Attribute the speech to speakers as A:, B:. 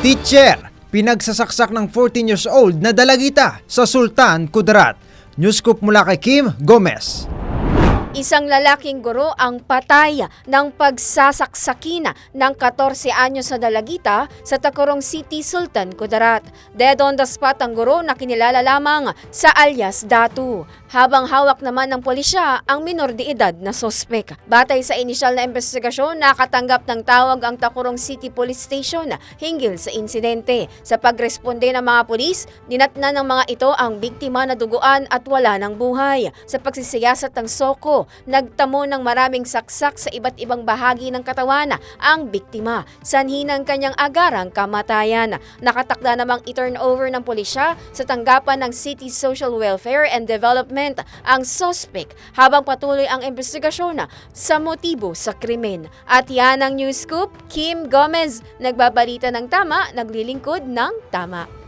A: Teacher, pinagsasaksak ng 14 years old na dalagita sa Sultan Kudarat. Newscoop mula kay Kim Gomez.
B: Isang lalaking guro ang patay ng pagsasaksakina ng 14 anyos na dalagita sa Tacorong City, Sultan Kudarat. Dead on the spot ang guro na kinilala lamang sa alias Datu. Habang hawak naman ng pulisya ang minor de edad na sospek. Batay sa inisyal na investigasyon, nakatanggap ng tawag ang Tacorong City Police Station hinggil sa insidente. Sa pagresponde ng mga pulis, dinatna ng mga ito ang biktima na duguan at wala ng buhay. Sa pagsisiyasat ng Soko, nagtamo ng maraming saksak sa iba't ibang bahagi ng katawan ang biktima. Sanhi ng kanyang agarang kamatayan. Nakatakda namang i-turnover ng pulisya sa tanggapan ng City Social Welfare and Development ang sospek habang patuloy ang investigasyon sa motibo sa krimen. At yan ang news scoop, Kim Gomez, nagbabalita ng tama, naglilingkod ng tama.